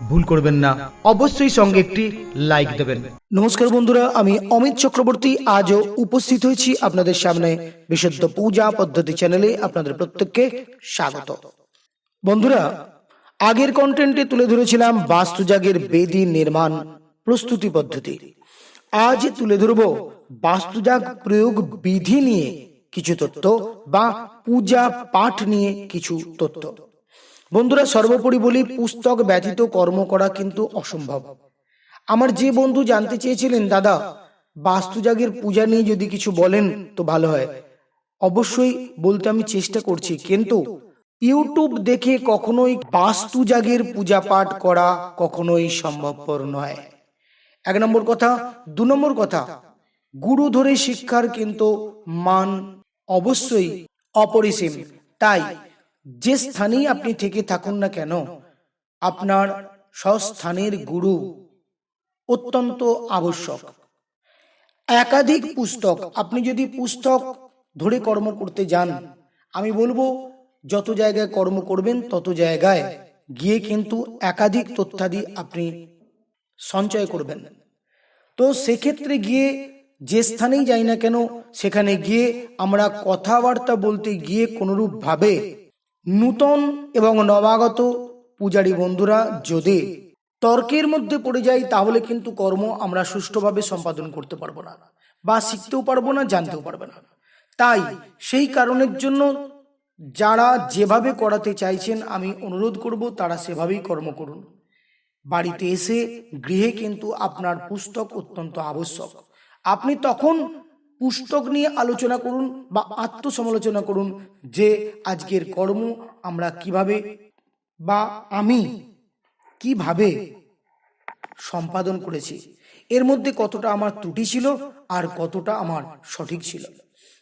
ভুল করবেন না। অবশ্যই সঙ্গে একটি লাইক দেবেন। নমস্কার বন্ধুরা, আমি অমিত চক্রবর্তী। আজও উপস্থিত হয়েছি আপনাদের সামনে বিশুদ্ধ পূজা পদ্ধতি চ্যানেলে। আপনাদের প্রত্যেককে স্বাগত। বন্ধুরা, আগের কন্টেন্টে তুলে ধরেছিলাম বাস্তুজাগের বেদি নির্মাণ প্রস্তুতি পদ্ধতি। আজ তুলে ধরব বাস্তুজাগ প্রয়োগ বিধি নিয়ে কিছু তথ্য বা পূজা পাঠ নিয়ে কিছু তথ্য। বন্ধুরা, সর্বোপরি বলি, পুস্তক ব্যতীত কর্ম করা কিন্তু অসম্ভব। আমার যে বন্ধু জানতে চেয়েছিলেন, দাদা বাস্তুজাগের পূজা নিয়ে যদি কিছু বলেন, তো ভালো হয়। অবশ্যই বলতে আমি চেষ্টা করছি, কিন্তু ইউটিউব দেখে কখনোই বাস্তুজাগের পূজা পাঠ করা কখনোই সম্ভবপর নয়। এক নম্বর কথা। দু নম্বর কথা। গুরু ধরে শিক্ষার কিন্তু মান অবশ্যই অপরিসীম। তাই যে স্থানেই আপনি থেকে থাকুন না কেন, আপনার স্বস্থানের গুরু অত্যন্ত আবশ্যক। একাধিক পুস্তক, আপনি যদি পুস্তক ধরে কর্ম করতে যান, আমি বলব যত জায়গায় কর্ম করবেন তত জায়গায় গিয়ে কিন্তু একাধিক তথ্যাদি আপনি সঞ্চয় করবেন। তো সেক্ষেত্রে গিয়ে যে স্থানেই যাই না কেন, সেখানে গিয়ে আমরা কথাবার্তা বলতে গিয়ে কোনোরূপভাবে নূতন এবং নবাগত পূজারী বন্ধুরা, যদি তর্কের মধ্যে পড়ে যাই, তাহলে কিন্তু কর্ম আমরা সুষ্ঠুভাবে সম্পাদন করতে পারব না বা শিখতেও পারব না, জানতেও পারব না। তাই সেই কারণের জন্য যারা যেভাবে করাতে চাইছেন, আমি অনুরোধ করব তারা সেভাবেই কর্ম করুন। বাড়িতে এসে গৃহে কিন্তু আপনার পুস্তক অত্যন্ত আবশ্যক। আপনি তখন পুস্তক নিয়ে আলোচনা করুন বা আত্মসমালোচনা করুন যে আজকের কর্ম আমরা কীভাবে বা আমি কীভাবে সম্পাদন করেছি। এর মধ্যে কতটা আমার ত্রুটি ছিল আর কতটা আমার সঠিক ছিল।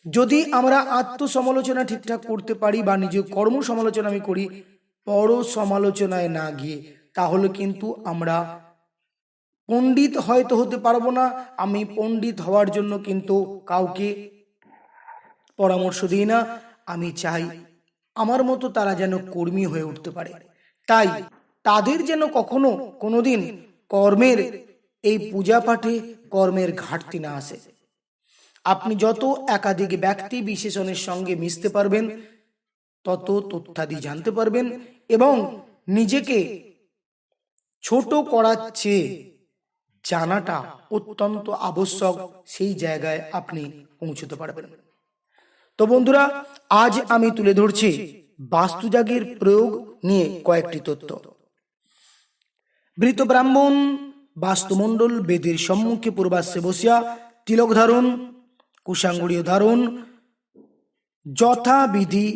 যদি আমরা আত্মসমালোচনা ঠিকঠাক করতে পারি বা নিজের কর্ম সমালোচনা আমি করি পর সমালোচনায় না গিয়ে, তাহলে কিন্তু আমরা পণ্ডিত হয়তো হতে পারব না। আমি পণ্ডিত হওয়ার জন্য কিন্তু কাউকে পরামর্শ দিই না। আমি চাই আমার মতো তারা যেন কর্মী হয়ে উঠতে পারে। তাই তাদের যেন কখনো কোনোদিন কর্মের এই পূজা পাঠে কর্মের ঘাটতি না আসে। আপনি যত একাধিক ব্যক্তি বিশেষণের সঙ্গে মিশতে পারবেন, তত তথ্যাদি জানতে পারবেন এবং নিজেকে ছোট করার চেয়ে জানাটা অত্যন্ত আবশ্যক, সেই জায়গায় আপনি পৌঁছতে পারবেন। তো বন্ধুরা, আজ আমি তুলে ধরছি বাস্তুজাগের প্রয়োগ নিয়ে কয়েকটি তথ্য। বৃত ব্রাহ্মণ বাস্তুমণ্ডল বেদের সম্মুখে পূর্বাশ্বে বসিয়া তিলক ধারণ কুশাঙ্গুড়ীয় ধারণ, যথাবিধি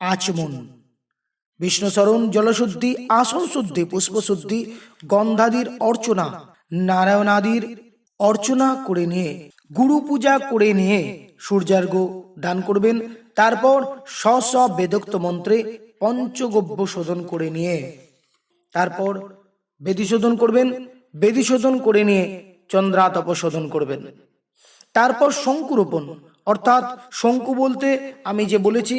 আচমন, বিষ্ণুচরণ, জলশুদ্ধি আসন শুদ্ধি পুষ্পশুদ্ধি, গন্ধাদির অর্চনা নারায়ণাদির অর্চনা করে নিয়ে, গুরু পূজা করে নিয়ে সূর্যার্ঘ দান করবেন। তারপর স্ব স্ব বেদোক্ত মন্ত্রে পঞ্চগব্য শোধন করে নিয়ে, তারপর বেদি শোধন করবেন, বেদি শোধন করে নিয়ে চন্দ্রাতপ শোধন করবেন। তারপর শঙ্কুরোপণ, অর্থাৎ শঙ্কু বলতে আমি যে বলেছি,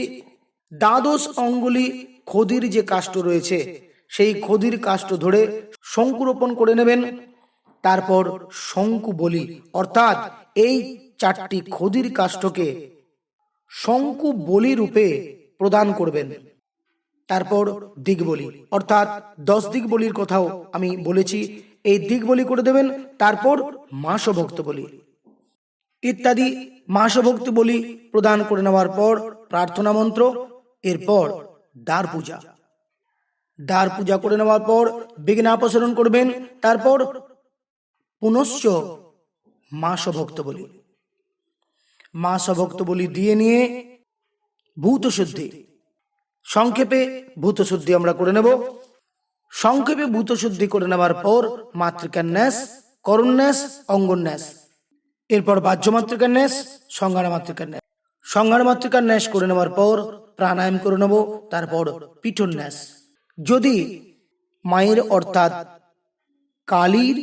দ্বাদশ অঙ্গুলি খদির যে কাষ্ট রয়েছে, সেই খদির কাষ্ট ধরে শঙ্কুরোপণ করে নেবেন। তারপর শঙ্কু বলি, অর্থাৎ এই চারটি খদির কাষ্টকে শঙ্কু বলি রূপে প্রদান করবেন। তারপর দিক বলি, অর্থাৎ দশ দিক বলির কথাও আমি বলেছি, এই দিক বলি করে দেবেন, তারপর মাস ভক্ত বলি। ইত্যাদি মাস ভক্তি বলি প্রদান করে নেওয়ার পর প্রার্থনা মন্ত্র, এরপর দ্বার পূজা। দ্বার পূজা করে নেওয়ার পর বিঘ্নাপসরণ করবেন, তারপর পুনশ্চ মাস ভক্ত বলি। মাস ভক্ত বলি দিয়ে নিয়ে ভূত শুদ্ধি সংক্ষেপে ভূত শুদ্ধি আমরা করে নেব। সংক্ষেপে ভূত শুদ্ধি করে নেওয়ার পর মাতৃকার ন্যাস করুণ ন্যাস অঙ্গন ন্যাস এরপর বাহ্য মাতৃকার ন্যাস সংজ্ঞানা মাতৃকার ন্যাস সংহার মাতৃকার ন্যাস করে নেওয়ার পর প্রাণায়াম করে নেব, তারপর পিঠন ন্যাস যদি মায়ের অর্থাৎ কালীর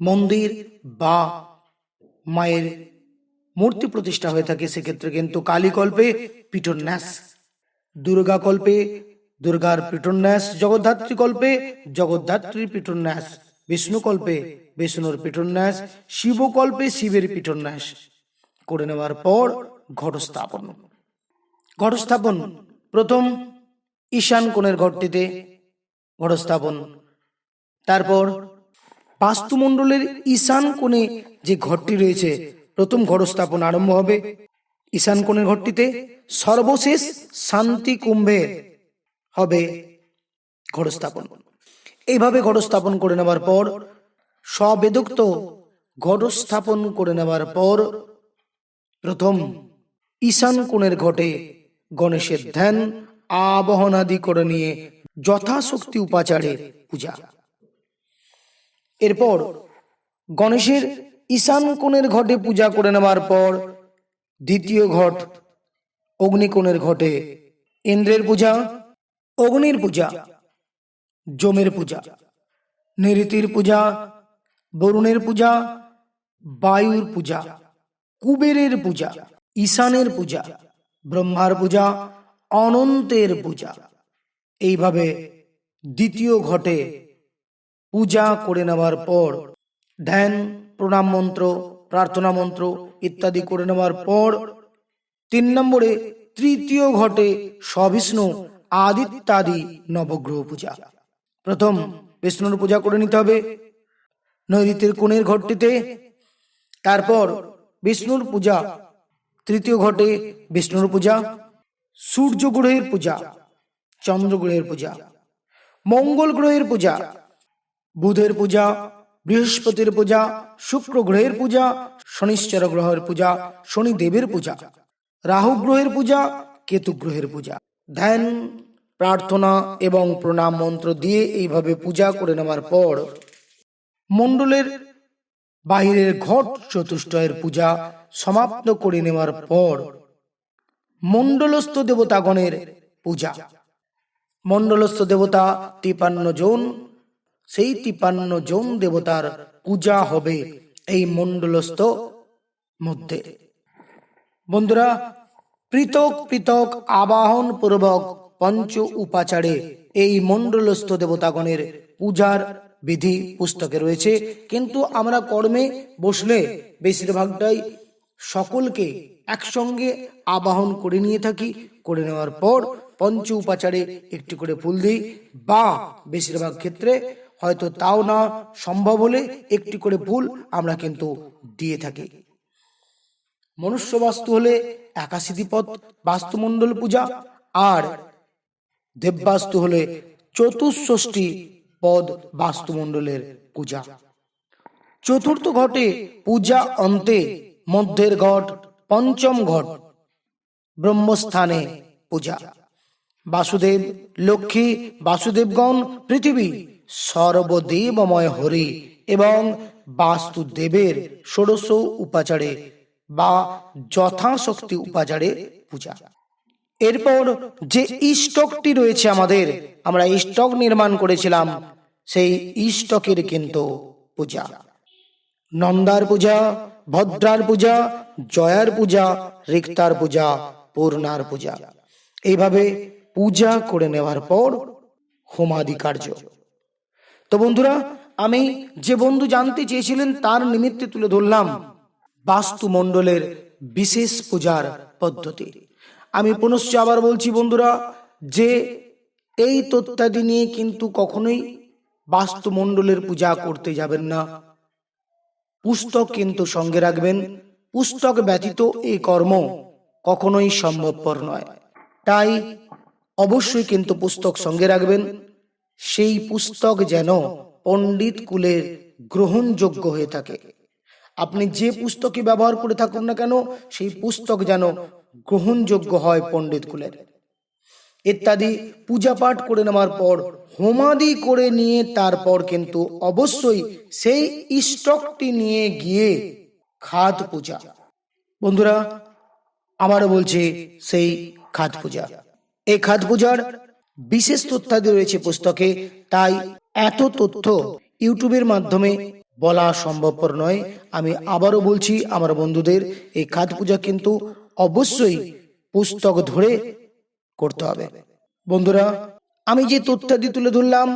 মন্দির বা মায়ের মূর্তি প্রতিষ্ঠা হয়ে থাকে সেক্ষেত্রে কিন্তু কালীকল্পে পিঠন ন্যাস দুর্গা কল্পে দুর্গার পিঠন্যাস, জগদ্ধাত্রী কল্পে জগদ্ধাত্রীর পিঠন্যাস বিষ্ণু কল্পে বিষ্ণুর পিঠন্যাস শিব কল্পে শিবের পিঠন্যাস করে নেওয়ার পর ঘট স্থাপন ঘট স্থাপন প্রথম ঈশান কোণের ঘরটিতে ঘট স্থাপন তারপর বাস্তুমণ্ডলের ঈশান কোণে যে ঘরটি রয়েছে, প্রথম ঘর স্থাপন আরম্ভ হবে ঈশান কোণের ঘরটিতে, সর্বশেষ শান্তি কুম্ভে হবে ঘর স্থাপন এইভাবে ঘর স্থাপন করে নেওয়ার পর সবেদোক্ত ঘট স্থাপন করে নেওয়ার পর, প্রথম ঈশান কোণের ঘটে গণেশের ধ্যান, আবহন আদি করে নিয়ে যথাশক্তি উপাচারে পূজা। এরপর গণেশের ঈশান কোণের ঘটে পূজা করে নেওয়ার পর দ্বিতীয় ঘট অগ্নিকোণের ঘটে ইন্দ্রের পূজা, অগ্নির পূজা জমের পূজা নৃতির পূজা, বরুণের পূজা, বায়ুর পূজা, কুবেরের পূজা, ঈশানের পূজা, ব্রহ্মার পূজা, অনন্তের পূজা। এইভাবে দ্বিতীয় ঘটে পূজা করে নেওয়ার পর, ধ্যান, প্রণাম মন্ত্র, প্রার্থনা মন্ত্র ইত্যাদি করে নেওয়ার পর, তিন নম্বরে তৃতীয় ঘটে সবিষ্ণু, আদিত্যাদি নবগ্রহ পূজা। প্রথম, বিষ্ণুর পূজা করে নিতে হবে। নৈরিতের কোণের ঘরটিতে। তারপর, বিষ্ণুর পূজা। তৃতীয় ঘটে বিষ্ণুর পূজা। সূর্য গ্রহের পূজা। চন্দ্র গ্রহের পূজা। মঙ্গল গ্রহের পূজা। বুধের পূজা, বৃহস্পতির পূজা, শুক্র গ্রহের পূজা, শনিশ্চর গ্রহের পূজা, শনি দেবের পূজা, রাহু গ্রহের পূজা, কেতু গ্রহের পূজা। ধ্যান, প্রার্থনা এবং প্রণাম মন্ত্র দিয়ে এইভাবে পূজা করে নেওয়ার পর মণ্ডলের বাহিরের ঘট চতুষ্টয়ের পূজা সমাপ্ত করে নেওয়ার পর মণ্ডলস্থ দেবতাগণের পূজা। মণ্ডলস্থ দেবতা তিপান্ন জন সেই তিপান্ন জন দেবতার পূজা হবে এই মণ্ডলস্থ মধ্যে। বন্ধুরা, পৃথক পৃথক আবাহন পূর্বক পঞ্চ উপাচারে এই মণ্ডলস্থ দেবতাগণের পূজার বিধি পুস্তকে রয়েছে। কিন্তু আমরা কর্মে বসলে বেশিরভাগটাই সকলকে একসঙ্গে আবাহন করে নিয়ে থাকি। করে নেওয়ার পর পঞ্চ উপাচারে একটি করে ফুল দিই বা বেশিরভাগ ক্ষেত্রে হয়তো তাও না সম্ভব হলে একটি করে ফুল আমরা কিন্তু দিয়ে থাকি। মনুষ্য বাস্তু হলে একাশি দ্বিপদ বাস্তুমণ্ডল পূজা আর দেববাস্তু হলে চতুষ্ষষ্ঠী পদ, বাস্তুমণ্ডলের পূজা। চতুর্থ ঘটে পূজা অন্তে, মধ্যের ঘট, পঞ্চম ঘট, ব্রহ্মস্থানে পূজা। বাসুদেব, লক্ষ্মী, বাসুদেবগণ, পৃথিবী সর্বদেবময় হরি এবং বাস্তুদেবের ষোড়শ উপাচারে বা যথাশক্তি উপাচারে পূজা। এরপর যে স্টকটি রয়েছে আমাদের, আমরা স্টক নির্মাণ করেছিলাম, সেই স্টকের কিন্তু পূজা। নন্দার পূজা, ভদ্রার পূজা, জয়ার পূজা, রিক্তার পূজা, পূর্ণার পূজা। এইভাবে পূজা করে নেওয়ার পর হোমাদি কার্য তো বন্ধুরা, আমি যে বন্ধু জানতে চেয়েছিলেন তার নিমিত্তে তুলে ধরলাম বাস্তুমণ্ডলের বিশেষ পূজার পদ্ধতি। আমি পুনশ্চ আবার বলছি বন্ধুরা, যে এই তথ্যাদি নিয়ে কিন্তু কখনোই বাস্তুমণ্ডলের পূজা করতে যাবেন না। পুস্তক কিন্তু সঙ্গে রাখবেন। পুস্তক ব্যতীত এই কর্ম কখনোই সম্ভবপর নয়। তাই অবশ্যই কিন্তু পুস্তক সঙ্গে রাখবেন। সেই পুস্তক যেন পণ্ডিত কুলের গ্রহণযোগ্য হয়ে থাকে। আপনি যে পুস্তকই ব্যবহার করে থাকুন না কেন, সেই পুস্তক যেন গ্রহণযোগ্য হয় পণ্ডিত কুলের। ইত্যাদি পূজা পাঠ করে নেওয়ার পর, হোমাদি করে নিয়ে তারপর কিন্তু অবশ্যই সেই স্টকটি নিয়ে গিয়ে খাদ পূজা। বন্ধুরা আবারও বলছে সেই খাদ পূজা। এই খাদ পূজার বিশেষ তথ্যাদি রয়েছে পুস্তকে, তাই এত তথ্য ইউটিউবের মাধ্যমে বলা সম্ভবপর নয়। আমি আবারও বলছি, আমার বন্ধুদের এই খাদ পূজা কিন্তু অবশ্যই পুস্তক ধরে করতে হবে। বন্ধুরা, আমি যে তথ্যাদি তুলে ধরলাম,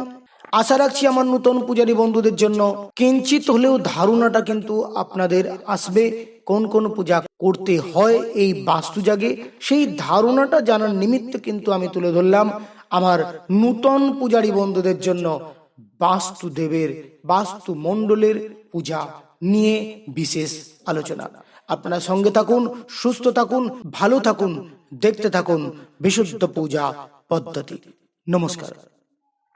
আশা রাখছি আমার নতুন পূজারী বন্ধুদের জন্য কিঞ্চিত হলেও ধারণাটা কিন্তু আপনাদের আসবে, কোন কোন পূজা করতে হয় এই বাস্তু জাগে সেই ধারণাটা জানার নিমিত্ত কিন্তু আমি তুলে ধরলাম। আমার নূতন পূজারী বন্ধুদের জন্য বাস্তু দেবের, বাস্তু মণ্ডলের পূজা নিয়ে বিশেষ আলোচনা। আপনারা সঙ্গে থাকুন, সুস্থ থাকুন, ভালো থাকুন, দেখতে থাকুন বিশুদ্ধ পূজা পদ্ধতি। নমস্কার।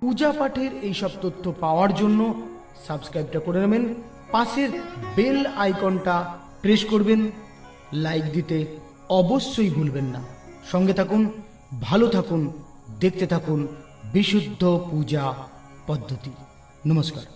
পূজা পাঠের এই সব তথ্য পাওয়ার জন্য সাবস্ক্রাইবটা করে নেবেন, পাশের বেল আইকনটা প্রেস করবেন, লাইক দিতে অবশ্যই ভুলবেন না। সঙ্গে থাকুন, ভালো থাকুন দেখতে থাকুন বিশুদ্ধ পূজা পদ্ধতি। নমস্কার।